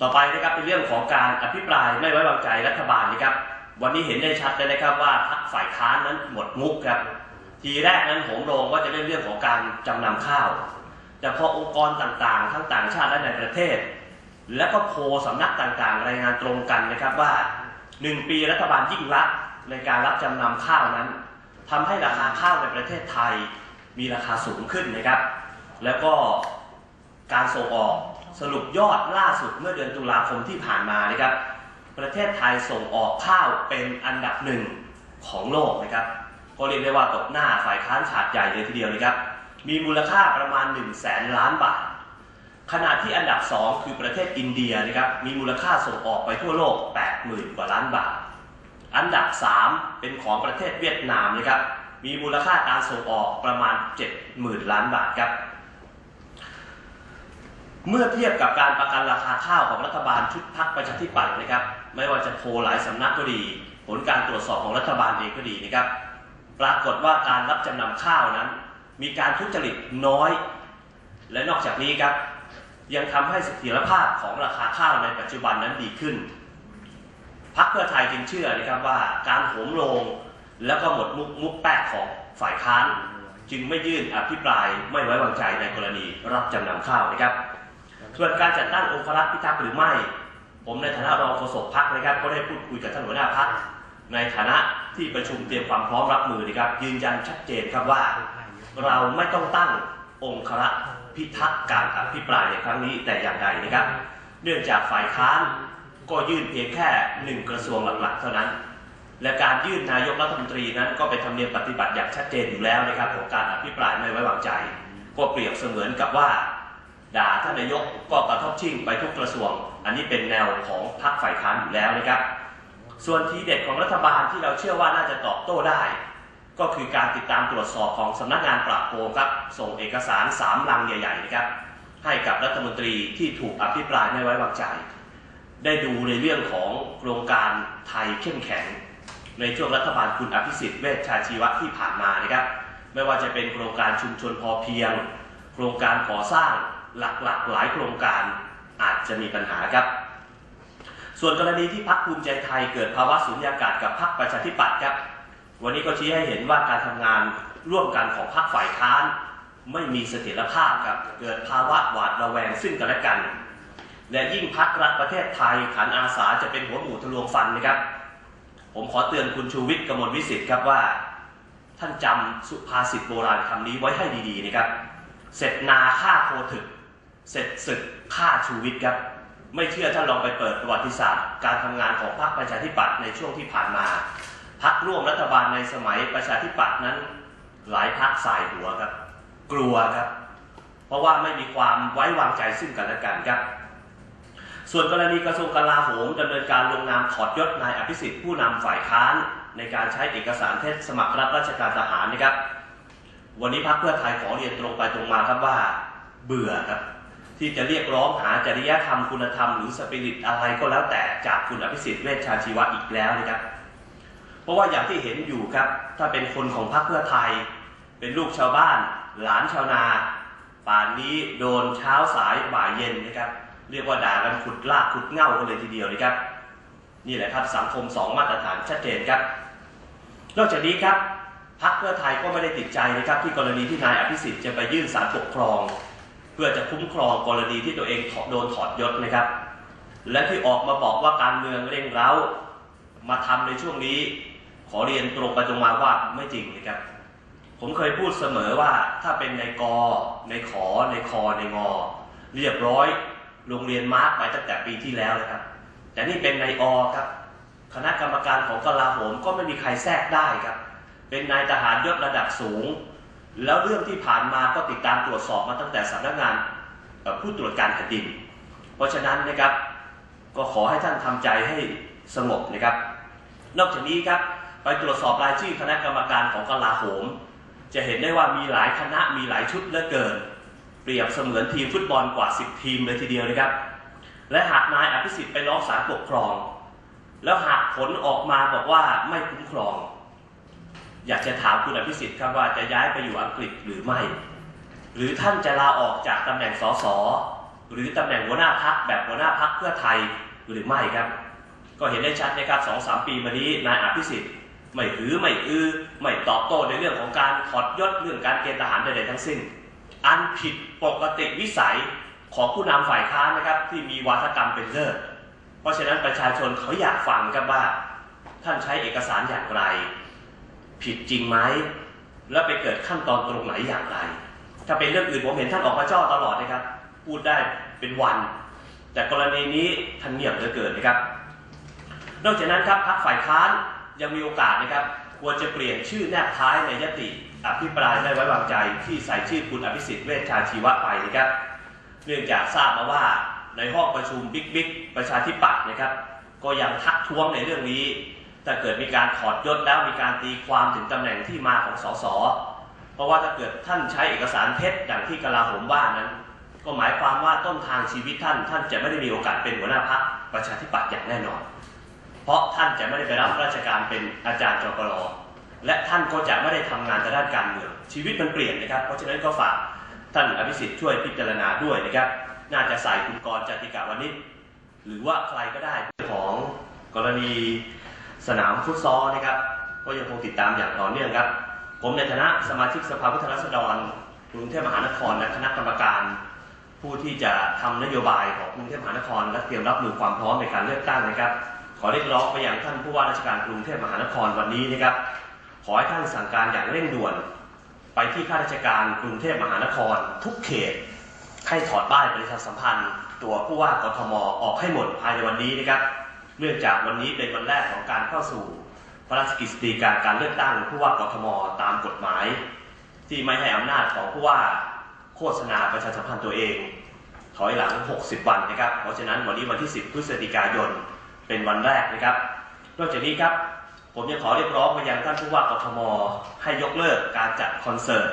ต่อไปนะครับเป็นเรื่องของการอภิปรายไม่ไว้วางใจรัฐบาลนะครับ วันนี้เห็นได้ชัดเลยนะครับว่าพรรคฝ่ายค้านนั้นหมดมุกครับทีแรกนั้นโหมโรงว่าจะเล่นเรื่องของการจำนำข้าว แต่พอองค์กรต่างๆ ทั้งต่างชาติและในประเทศ และก็โพลสำนักต่างๆ รายงานตรงกันนะครับว่า 1 ปีรัฐบาลยิ่งรักในการรับจำนำข้าวนั้นทำให้ราคาข้าวในประเทศไทยมีราคาสูงขึ้นนะครับ แล้วก็การส่งออก สรุปยอดล่าสุดเมื่อเดือนตุลาคมที่ผ่านมานะครับ ประเทศไทยส่งออกข้าวเป็นอันดับหนึ่งของโลกนะครับ ก็เรียกได้ว่าตกหน้าฝ่ายค้านฉาดใหญ่เลยทีเดียวนะครับ มีมูลค่าประมาณ 1 0 0 0 0แสนล้านบาท ขณะที่อันดับ 2 คือประเทศอินเดียนะครับ มีมูลค่าส่งออกไปทั่วโลก 80,000 กว่าล้านบาท อันดับ 3 เป็นของประเทศเวียดนามนะครับ มีมูลค่าการส่งออกประมาณ 70,000 ล้านบาทครับ เมื่อเทียบกับการประกันราคาข้าวของรัฐบาลชุดพักประชาธิปัตย์นะครับ ไม่ว่าจะโพลหลายสำนักก็ดี ผลการตรวจสอบของรัฐบาลเองก็ดีนะครับ ปรากฏว่าการรับจำนำข้าวนั้น มีการทุจริตน้อย และนอกจากนี้ครับ ยังทำให้เสถียรภาพของราคาข้าวในปัจจุบันนั้นดีขึ้นพักเพื่อไทยจึงเชื่อนะครับว่าการโหมโรงแล้วก็หมดมุกมุกแปะของฝ่ายค้าน จึงไม่ยื่นอภิปรายไม่ไว้วางใจในกรณีรับจำนำข้าวนะครับ ส่วนการจัดตั้งองครักษ์พิทักษ์หรือไม่ ผมในฐานะรองโฆษกพักนะครับ ก็ได้พูดคุยกับท่านหัวหน้าพักในฐานะที่ประชุมเตรียมความพร้อมรับมือนะครับยืนยันชัดเจนครับว่า เราไม่ต้องตั้งองครักษ์พิทักษ์การอภิปรายในครั้งนี้แต่อย่างใดนะครับ เนื่องจากฝ่ายค้านก็ยื่นเพียงแค่หนึ่งกระทรวงหลักๆ เท่านั้น และการยื่นนายกรัฐมนตรีนั้นก็เป็นธรรมเนียมปฏิบัติอย่างชัดเจนอยู่แล้วนะครับของการอภิปรายไม่ไว้วางใจ ก็เปรียบเสมือนกับว่า ด่าท่านนายกก็กระทบชิ่งไปทุกกระทรวง อันนี้เป็นแนวของพรรคฝ่ายค้านอยู่แล้วนะครับ ส่วนทีเด็ดของรัฐบาลที่เราเชื่อว่าน่าจะตอบโต้ได้ ก็คือการติดตามตรวจสอบของสำนักงานปราบโกงครับ ส่งเอกสารสามลังใหญ่ๆนะครับ ให้กับรัฐมนตรีที่ถูกอภิปรายไม่ไว้วางใจ ได้ดูในเรื่องของโครงการไทยเข้มแข็ง ในช่วงรัฐบาลคุณอภิสิทธิ์เวชชาชีวะที่ผ่านมานะครับ ไม่ว่าจะเป็นโครงการชุมชนพอเพียง โครงการก่อสร้าง หลักๆหลายโครงการอาจจะมีปัญหาครับ ส่วนกรณีที่พักภูมิใจไทยเกิดภาวะสุญญากาศกับพักประชาธิปัตย์ครับ วันนี้ก็ชี้ให้เห็นว่าการทำงานร่วมกันของพรรคฝ่ายค้าน ไม่มีเสถียรภาพครับ เกิดภาวะหวาดระแวงซึ่งกันและกัน และยิ่งพักรักประเทศไทยขันอาสาจะเป็นหัวหมูทะลวงฟันนะครับ ผมขอเตือนคุณชูวิทย์กมลวิสิทธิ์ครับว่า ท่านจำสุภาษิตโบราณคำนี้ไว้ให้ดีๆนะครับ เสร็จนาฆ่าโคถึก เสร็จศึกฆ่าชูวิทย์ครับ ไม่เชื่อท่านลองไปเปิดประวัติศาสตร์ การทำงานของพรรคประชาธิปัตย์ในช่วงที่ผ่านมาพักร่วมรัฐบาลในสมัยประชาธิปัตย์นั้น หลายพักสายหัวครับ กลัวครับ เพราะว่าไม่มีความไว้วางใจซึ่งกันและกันครับส่วนกรณีกระทรวงกลาโหมดำเนินการลงนามถอดยศนายอภิสิทธิ์ผู้นำฝ่ายค้านในการใช้เอกสารเท็จสมัครรับราชการทหารนะครับ วันนี้พักเพื่อไทยขอเรียนตรงไปตรงมาครับว่า เบื่อครับ ที่จะเรียกร้องหาจริยธรรมคุณธรรมหรือสปิริตอะไรก็แล้วแต่จากคุณอภิสิทธิ์เวชชาชีวะอีกแล้วนะครับ เพราะว่าอย่างที่เห็นอยู่ครับ ถ้าเป็นคนของพรรคเพื่อไทย เป็นลูกชาวบ้าน หลานชาวนา ป่านนี้โดนเช้าสายบ่ายเย็นนะครับ เรียกว่าด่ากันขุดลากขุดเง่ากันเลยทีเดียวนะครับ นี่แหละครับสังคมสองมาตรฐานชัดเจนครับ นอกจากนี้ครับพรรคเพื่อไทยก็ไม่ได้ติดใจนะครับ ที่กรณีที่นายอภิสิทธิ์จะไปยื่นศาลปกครอง พื่อจะคุ้มครองกรณีที่ตัวเองโดนถอดยศนะครับ และที่ออกมาบอกว่าการเมืองเร่งเร้า มาทำในช่วงนี้ ขอเรียนตรงไปตรงมาว่าไม่จริงนะครับ ผมเคยพูดเสมอว่าถ้าเป็นในกอในขอในคอในงอเรียบร้อยโรงเรียนมาร์กไปตั้งแต่ปีที่แล้วนะครับ แต่นี่เป็นในอครับ คณะกรรมการของกลาโหมก็ไม่มีใครแทรกได้ครับ เป็นนายทหารยศระดับสูง แล้วเรื่องที่ผ่านมาก็ติดตามตรวจสอบมาตั้งแต่สำนักงานผู้ตรวจการแผ่นดิน เพราะฉะนั้นนะครับก็ขอให้ท่านทำใจให้สงบนะครับ นอกจากนี้ครับไปตรวจสอบรายชื่อคณะกรรมการของกลาโหม จะเห็นได้ว่ามีหลายคณะมีหลายชุดเหลือเกิน เปรียบเสมือนทีมฟุตบอลกว่า 10 ทีมเลยทีเดียวนะครับ และหากนายอภิสิทธิ์ไปร้องศาลปกครอง แล้วหากผลออกมาบอกว่าไม่คุ้มครอง อยากจะถามคุณอภิสิทธิ์ครับว่าจะย้ายไปอยู่อังกฤษหรือไม่ หรือท่านจะลาออกจากตำแหน่งสสหรือตำแหน่งหัวหน้าพักแบบหัวหน้าพักเพื่อไทยหรือไม่ครับ ก็เห็นได้ชัดนะครับสองสามปีมานี้นายอภิสิทธิ์ไม่หือไม่อือไม่ตอบโต้ในเรื่องของการถอดยศเรื่องการเกณฑ์ทหารใดๆทั้งสิ้น อันผิดปกติวิสัยของผู้นำฝ่ายค้านนะครับที่มีวาทกรรมเป็นเลิศเพราะฉะนั้นประชาชนเขาอยากฟังครับว่า ท่านใช้เอกสารอย่างไร ผิดจริงไหมและไปเกิดขั้นตอนตรงไหนอย่างไร ถ้าเป็นเรื่องอื่นผมเห็นท่านออกมาเจ้าตลอดนะครับ พูดได้เป็นวัน แต่กรณีนี้ท่านเงียบเหลือเกินนะครับ นอกจากนั้นครับพรรคฝ่ายค้านยังมีโอกาสนะครับ ควรจะเปลี่ยนชื่อแนบท้ายในยติอภิปรายไม่ไว้วางใจที่ใส่ชื่อคุณอภิสิทธิ์เวชชาชีวะไปนะครับ เนื่องจากทราบมาว่าในห้องประชุมบิ๊กบิ๊กประชาธิปัตย์นะครับ ก็ยังทักท้วงในเรื่องนี้ ถ้าเกิดมีการถอดยศแล้วมีการตีความถึงตำแหน่งที่มาของสส เพราะว่าถ้าเกิดท่านใช้เอกสารเท็จอย่างที่กลาโหมว่านั้น ก็หมายความว่าต้นทางชีวิตท่าน ท่านจะไม่ได้มีโอกาสเป็นหัวหน้าพรรคประชาธิปัตย์อย่างแน่นอน เพราะท่านจะไม่ได้ไปรับราชการเป็นอาจารย์จปรและท่านก็จะไม่ได้ทำงานทางด้านการเมือง ชีวิตมันเปลี่ยนนะครับ เพราะฉะนั้นก็ฝากท่านอภิสิทธิ์ช่วยพิจารณาด้วยนะครับ น่าจะใส่คุณกรจติกาวันนี้หรือว่าใครก็ได้เรื่องของกรณี สนามฟุตซอลนะครับ ก็ยังคงติดตามอย่างต่อเนื่องครับ ผมในฐานะสมาชิกสภาผู้แทนราษฎรกรุงเทพมหานครและคณะกรรมการ ผู้ที่จะทำนโยบายของกรุงเทพมหานคร และเตรียมรับมือความพร้อมในการเลือกตั้งนะครับ ขอเรียกร้องไปยังท่านผู้ว่าราชการกรุงเทพมหานครวันนี้นะครับ ขอให้ท่านสั่งการอย่างเร่งด่วน ไปที่ข้าราชการกรุงเทพมหานคร ทุกเขต ให้ถอดป้ายประชาสัมพันธ์ ตัวผู้ว่ากทมออกให้หมดภายในวันนี้นะครับ เนื่องจากวันนี้เป็นวันแรกของการเข้าสู่พระราชกฤษฎีการการเลือกตั้งผู้ว่ากทมตามกฎหมาย ที่ไม่ให้อำนาจของผู้ว่าโฆษณาประชาสัมพันธ์ตัวเอง ถอยหลัง 60 วันนะครับ เพราะฉะนั้นวันนี้วันที่ 10 พฤศจิกายนเป็นวันแรกนะครับ นอกจากนี้ครับผมยังขอเรียกร้องไปยังท่านผู้ว่ากทม ให้ยกเลิกการจัดคอนเสิร์ต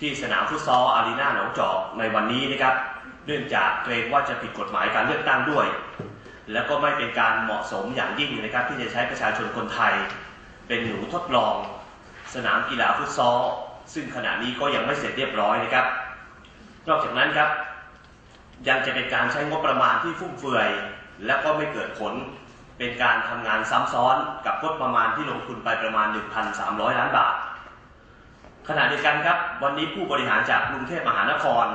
ที่สนามฟุตซอลอารีนาหนองจอกในวันนี้นะครับ เนื่องจากเกรงว่าจะผิดกฎหมายการเลือกตั้งด้วย แล้วก็ไม่เป็นการเหมาะสมอย่างยิ่งนะครับ ที่จะใช้ประชาชนคนไทย เป็นหนูทดลอง สนามกีฬาฟุตซอลซึ่งขณะนี้ก็ยังไม่เสร็จเรียบร้อยนะครับ นอกจากนั้นครับ ยังจะเป็นการใช้งบประมาณที่ฟุ่มเฟือย และก็ไม่เกิดผลเป็นการทำงานซ้ำซ้อนกับงบประมาณที่ลงทุนไปประมาณ 1,300 ล้านบาทขณะเดียวกันครับ วันนี้ผู้บริหารจากกรุงเทพมหานคร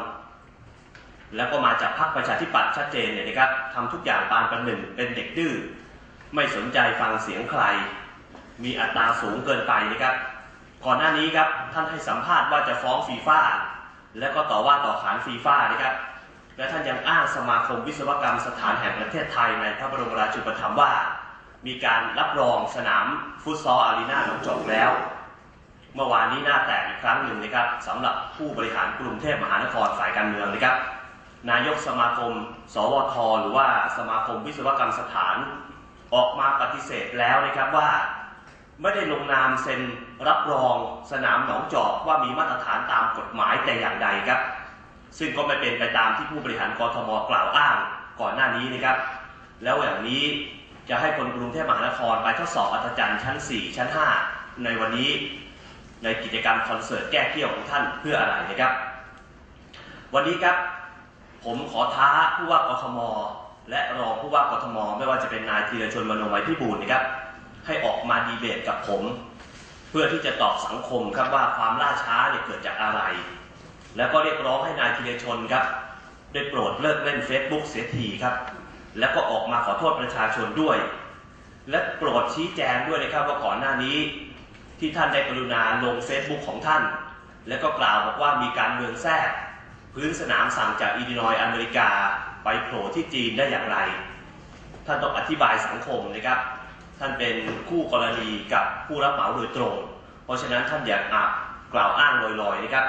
แล้วก็มาจากพรรคประชาธิปัตย์ชัดเจนเนี่ยนะครับทำทุกอย่างตามประหนึ่งเป็นเด็กดื้อไม่สนใจฟังเสียงใคร มีอัตราสูงเกินไปนะครับก่อนหน้านี้ครับท่านให้สัมภาษณ์ว่าจะฟ้องฟีฟ่าแล้วก็ต่อว่าต่อขานฟีฟ่านะครับและท่านยังอ้างสมาคมวิศวกรรมสถานแห่งประเทศไทยในพระบรมราชูปถัมภ์ว่า มีการรับรองสนามฟุตซอลอารีนาหนองจอกแล้ว เมื่อวานนี้หน้าแตกอีกครั้งหนึ่งนะครับสำหรับผู้บริหารกรุงเทพมหานครฝ่ายการเมืองนะครับ นายกสมาคม สวท หรือว่าสมาคมวิศวกรรมสถาน ออกมาปฏิเสธแล้วนะครับว่า ไม่ได้ลงนามเซ็นรับรองสนามหนองจอกว่ามีมาตรฐานตามกฎหมายแต่อย่างใดครับ ซึ่งก็ไม่เป็นไปตามที่ผู้บริหารกรทมกล่าวอ้างก่อนหน้านี้นะครับ แล้วอย่างนี้จะให้คนกรุงเทพมหานครไปทดสอบอัศจรรย์ชั้น 4 ชั้น 5 ในวันนี้ในกิจกรรมคอนเสิร์ตแก้เกี้ยวของท่านเพื่ออะไรนะครับ วันนี้ครับ ผมขอท้าผู้ว่ากทม และรองผู้ว่ากทม ไม่ว่าจะเป็นนายธีรชนมโนมัยพิบูลนะครับ ให้ออกมาดีเบตกับผม เพื่อที่จะตอบสังคมครับว่าความล่าช้าเนี่ยเกิดจากอะไร แล้วก็เรียกร้องให้นายธีรชนครับ ได้โปรดเลิกเล่น Facebook เสียทีครับ แล้วก็ออกมาขอโทษประชาชนด้วย และโปรดชี้แจงด้วยนะครับว่าก่อนหน้านี้ ที่ท่านได้กรุณาลง Facebook ของท่าน แล้วก็กล่าวบอกว่ามีการเมืองแทรก พื้นสนามสั่งจากอิลลินอยอเมริกา ไปโผล่ที่จีนได้อย่างไร ท่านต้องอธิบายสังคมนะครับ ท่านเป็นคู่กรณีกับผู้รับเหมาโดยตรง เพราะฉะนั้นท่านอย่าอักกล่าวอ้างลอยๆนะครับ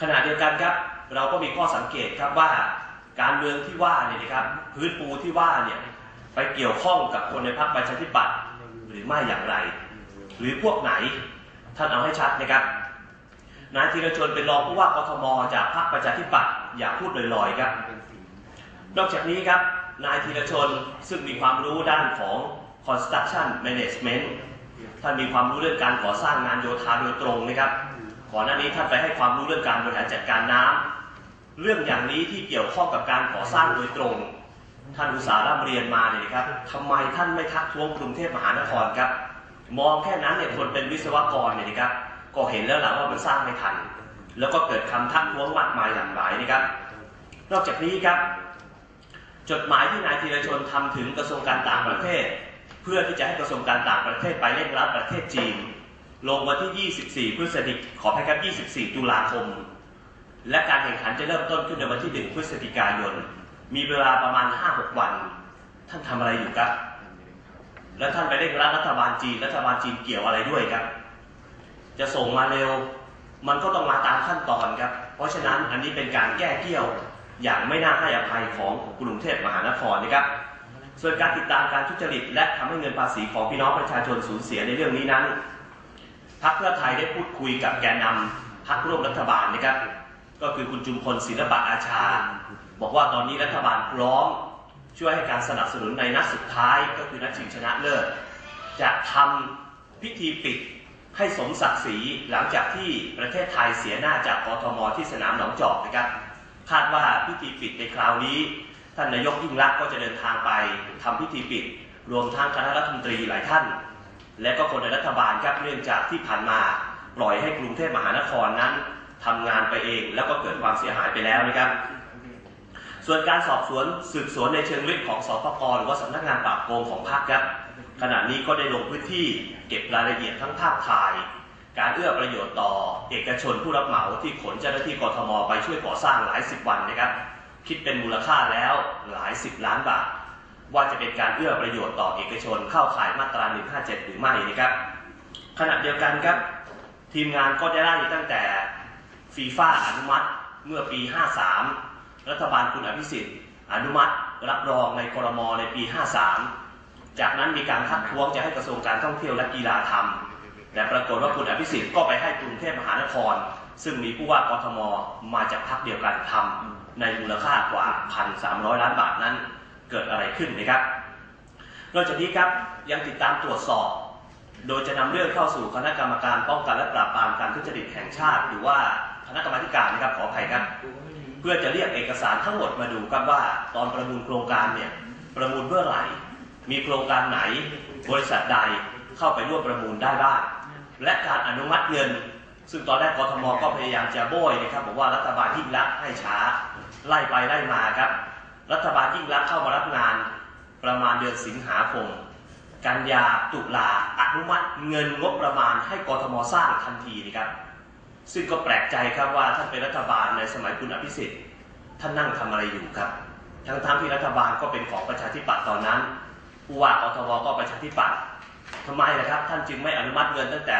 ขณะเดียวกันครับ เราก็มีข้อสังเกตครับว่า การเมืองที่ว่าเนี่ยนะครับ พื้นปูที่ว่าเนี่ยไปเกี่ยวข้องกับคนในพรรคประชาธิปัตย์หรือไม่อย่างไร หรือพวกไหนท่านเอาให้ชัดนะครับ นายธีรชนเป็นรองผู้ว่ากทมจากพรรคประชาธิปัตย์อย่าพูดลอยๆครับนอกจากนี้ครับนายธีรชนซึ่งมีความรู้ด้านของ construction management ท่านมีความรู้เรื่องการก่อสร้างงานโยธาโดยตรงนะครับก่อนหน้านี้ท่านไปให้ความรู้เรื่องการบริหารจัดการน้ำเรื่องอย่างนี้ที่เกี่ยวข้องกับการก่อสร้างโดยตรง ท่านอุตสาหร่ำเรียนมาเนี่ยนะครับทำไมท่านไม่ทักท้วงกรุงเทพมหานครครับ มองแค่นั้นเนี่ยคนเป็นวิศวกรเนี่ยนะครับ ก็เห็นแล้วแหละว่ามันสร้างไม่ทัน แล้วก็เกิดคำทักท้วงมากมายหลากหลายนะครับ นอกจากนี้ครับ จดหมายที่นายธีรชนทำถึงกระทรวงการต่างประเทศ เพื่อที่จะให้กระทรวงการต่างประเทศไปเร่งรัดประเทศจีน ลงวันที่ 24 พฤศจิกขออภัยครับ 24 ตุลาคม และการแข่งขันจะเริ่มต้นขึ้นในวันที่ 1 พฤศจิกายน มีเวลาประมาณ 5-6 วัน ท่านทำอะไรอยู่ครับ แล้วท่านไปเร่งรัดรัฐบาลจีน รัฐบาลจีนเกี่ยวอะไรด้วยครับ จะส่งมาเร็ว มันก็ต้องมาตามขั้นตอนครับ เพราะฉะนั้นอันนี้เป็นการแก้เกี้ยวอย่างไม่น่าให้อภัยของกรุงเทพมหานครนะครับ ส่วนการติดตามการทุจริต และทำให้เงินภาษีของพี่น้องประชาชนสูญเสียในเรื่องนี้นั้นพรรคเพื่อไทยได้พูดคุยกับแกนนำพรรคร่วมรัฐบาลนะครับ ก็คือคุณจุมพลศิลปะอาชา บอกว่าตอนนี้รัฐบาลพร้อมช่วยให้การสนับสนุนในนัดสุดท้ายก็คือนัดชิงชนะเลิศจะทำพิธีปิด ให้สมศักดิ์ศรีหลังจากที่ประเทศไทยเสียหน้าจากกทมที่สนามหนองจอกนะครับ คาดว่าพิธีปิดในคราวนี้ ท่านนายกยิ่งรักก็จะเดินทางไปทำพิธีปิด รวมทั้งคณะรัฐมนตรีหลายท่าน และก็คนในรัฐบาลครับเนื่องจากที่ผ่านมาปล่อยให้กรุงเทพมหานครนั้นทำงานไปเองแล้วก็เกิดความเสียหายไปแล้วนะครับส่วนการสอบสวนสืบสวนในเชิงลึกของสปกหรือว่าสำนักงานปราบโกงของพรรคครับ ขณะนี้ก็ได้ลงพื้นที่เก็บรายละเอียดทั้งภาพถ่าย การเอื้อประโยชน์ต่อ เอกชนผู้รับเหมาที่ขนเจ้าหน้าที่กทมไปช่วยก่อสร้างหลายสิบวันนะครับ คิดเป็นมูลค่าแล้วหลายสิบล้านบาท ว่าจะเป็นการเอื้อประโยชน์ต่อเอกชนเข้าข่ายมาตรา 157 หรือไม่นะครับขณะเดียวกันครับ ทีมงานก็ได้ไล่ตั้งแต่ฟีฟ่าอนุมัติเมื่อปี 53 รัฐบาลคุณอภิสิทธิ์ อนุมัติรับรองในครมในปี 53 จากนั้นมีการทักท้วงจะให้กระทรวงการท่องเที่ยวและกีฬาทำแต่ปรากฏว่าคุณอภิสิทธิ์ก็ไปให้กรุงเทพมหานคร ซึ่งมีผู้ว่ากทมมาจากพรรคเดียวกันทำในมูลค่ากว่า 1,300 ล้านบาทนั้น เกิดอะไรขึ้นนะครับ นอกจากนี้ครับยังติดตามตรวจสอบ โดยจะนำเรื่องเข้าสู่คณะกรรมการป้องกันและปราบปรามการทุจริตแห่งชาติ หรือว่าคณะกรรมการนะครับขออภัยครับเพื่อจะเรียกเอกสารทั้งหมดมาดูครับว่า ตอนประมูลโครงการเนี่ยประมูลเมื่อไหร่ มีโครงการไหน บริษัทใดเข้าไปร่วมประมูลได้บ้าง และการอนุมัติเงิน ซึ่งตอนแรกกทมก็พยายามจะโบยนะครับบอกว่ารัฐบาลยิ่งรักให้ช้าไล่ไปไล่มาครับ รัฐบาลยิ่งรักเข้ามารับงานประมาณเดือนสิงหาคมกันยาตุลาอนุมัติเงินงบประมาณให้กทมสร้างทันทีนะครับ ซึ่งก็แปลกใจครับว่าท่านเป็นรัฐบาลในสมัยคุณอภิสิทธิ์ท่านนั่งทำอะไรอยู่ครับ ทั้งๆทที่รัฐบาลก็เป็นของประชาธิปัตย์ตอนนั้น ผู้ว่ากทมก็ประชาธิปัตย์ทำไมล่ะครับ ท่านจึงไม่อนุมัติเงินตั้งแต่